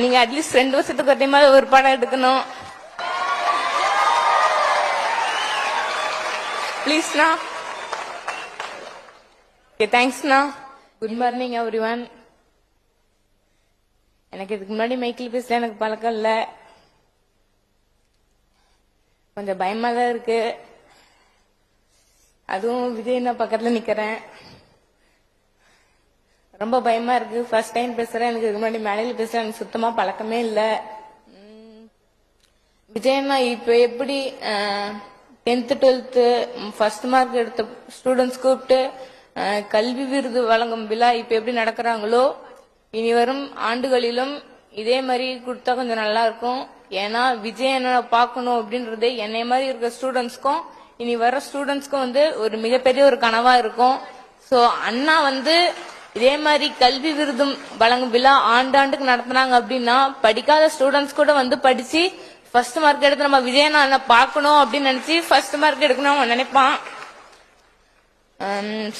நீங்க அட்லீஸ்ட் ரெண்டு வருஷத்துக்கு ஒரே மாதிரி ஒரு படம் எடுக்கணும். ப்ளீஸ்ண்ணா ஓகே தேங்க்ஸ்ண்ணா குட் மார்னிங் எவ்ரி ஒன் எனக்கு இதுக்கு முன்னாடி மைக்கில் பேசல எனக்கு பழக்கம் இல்லை. கொஞ்சம் பயமா தான் இருக்கு. அதுவும் விஜய் நான் பக்கத்துல நிக்கிறேன். ரொம்ப பயமா இருக்கு. ஃபர்ஸ்ட் டைம் பேசுறேன். எனக்கு இதுக்கு முன்னாடி மேடையில் பேசுறேன். எனக்கு சுத்தமா பழக்கமே இல்லை. விஜயண்ணா இப்போ எப்படி டென்த்து டுவெல்த்து ஃபர்ஸ்ட் மார்க் எடுத்த ஸ்டூடெண்ட்ஸ் கூப்பிட்டு கல்வி விருது வழங்கும் விழா இப்போ எப்படி நடக்கிறாங்களோ இனி வரும் ஆண்டுகளிலும் இதே மாதிரி கொடுத்தா கொஞ்சம் நல்லா இருக்கும். ஏன்னா விஜய் என்ன பார்க்கணும் அப்படின்றது என்னை மாதிரி இருக்க ஸ்டூடெண்ட்ஸ்க்கும் இனி வர ஸ்டூடெண்ட்ஸ்க்கும் வந்து ஒரு மிகப்பெரிய ஒரு கனவா இருக்கும். ஸோ அண்ணா வந்து இதே மாதிரி கல்வி விருதும் வழங்கும் விழா ஆண்டாண்டுக்கு நடத்தினாங்க அப்படின்னா படிக்காத ஸ்டூடெண்ட்ஸ் கூட வந்து படிச்சு ஃபர்ஸ்ட் மார்க் எடுத்து நம்ம விஜயநாதனை அண்ணன் பார்க்கணும் அப்படின்னு நினைச்சு ஃபர்ஸ்ட் மார்க் எடுக்கணும் அவன் நினைப்பான்.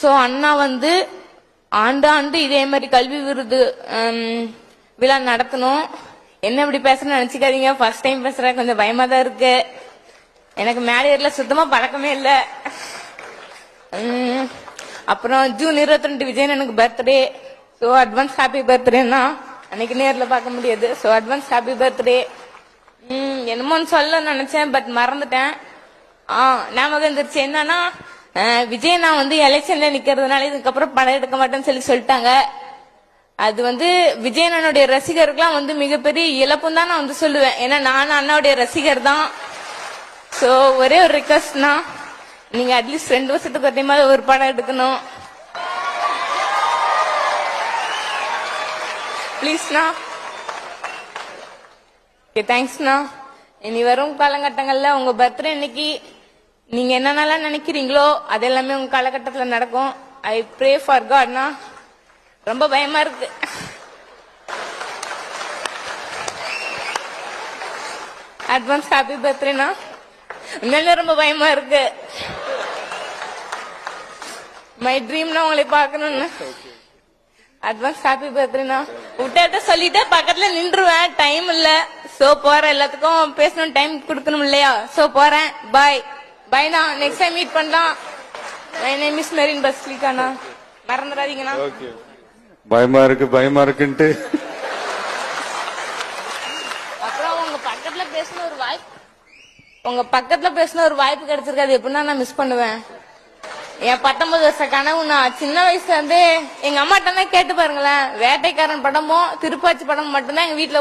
ஸோ அண்ணா வந்து ஆண்டாண்டு இதே மாதிரி கல்வி விருது விழா நடத்தணும். என்ன இப்படி பேசுறேன்னு நினைச்சுக்காதீங்க. ஃபர்ஸ்ட் டைம் பேசுறேன். கொஞ்சம் பயமா தான் இருக்கு. எனக்கு மேலேயர்ல சுத்தமா பழக்கமே இல்லை. அப்புறம் ஜூன் இருபத்தி ரெண்டு விஜயன் எனக்கு பர்த்டே ஸோ அட்வான்ஸ் ஹாப்பி பர்த்டேன்னா அன்னைக்கு நேரில் பார்க்க முடியாது. ஸோ அட்வான்ஸ் ஹாப்பி பர்த்டே என்னமோன்னு சொல்ல நினைச்சேன் பட் மறந்துட்டேன். ஆ ஞாபகம் இருந்துருச்சு என்னன்னா விஜய் நான் வந்து எலெக்ஷன்ல நிக்கிறதுனால இதுக்கப்புறம் படம் எடுக்க மாட்டேன்னு சொல்லி சொல்லிட்டாங்க. அது வந்து விஜயனனுடைய ரசிகருக்குலாம் வந்து மிகப்பெரிய இழப்பும் தான் நான் வந்து சொல்லுவேன். ஏன்னா நான் அண்ணாவுடைய ரசிகர் தான். ஸோ ஒரே ஒரு ரிக்வஸ்ட்னா நீங்க அட்லீஸ்ட் ரெண்டு வருஷத்துக்கு ஒரே மாதிரி ஒரு படம் எடுக்கணும். ப்ளீஸ்ண்ணா ஓகே தேங்க்ஸ்ண்ணா இனி வரும் காலகட்டங்களில் உங்க பர்த்டே அன்னைக்கு நீங்க என்னென்னலாம் நினைக்கிறீங்களோ அது எல்லாமே உங்க காலகட்டத்தில் நடக்கும். ஐ ப்ரே ஃபார் காட்னா ரொம்ப பயமா இருக்கு. அட்வான்ஸ் ஹாப்பி பர்த்டேனா உண்மையிலே ரொம்ப பயமா இருக்கு. மை ட்ரீம்னா உங்களை பார்க்கணும்னு. அட்வான்ஸ் ஹாப்பி பர்த்டேனா விட்ட சொல்லிட்டு பக்கத்துல நின்றுவேன். டைம் இல்ல. சோ போறேன் எல்லாத்துக்கும் பேசணும் டைம் கொடுக்கணும் இல்லையா? சோ போறேன். பாய் பாய்ண்ணா நெக்ஸ்ட் டைம் மீட் பண்ணலாம். மை நேம் இஸ் மெரின் பஸ்லிகாண்ணா மறந்துடாதீங்கண்ணா. பயமா இருக்கு பயமா இருக்குன்ட்டு. அப்புறம் உங்க பக்கத்துல பேசின ஒரு வாய்ப்பு உங்க பக்கத்துல பேசின ஒரு வாய்ப்பு கிடைச்சிருக்காது எப்படின்னா நான் மிஸ் பண்ணுவேன். என் பத்தொன்பது வருஷ கனவு நான் சின்ன வயசுல இருந்து எங்க அம்மாட்ட கேட்டு பாருங்களேன். வேட்டைக்காரன் படமும் திருப்பாச்சி படம் மட்டும்தான் எங்க வீட்டுல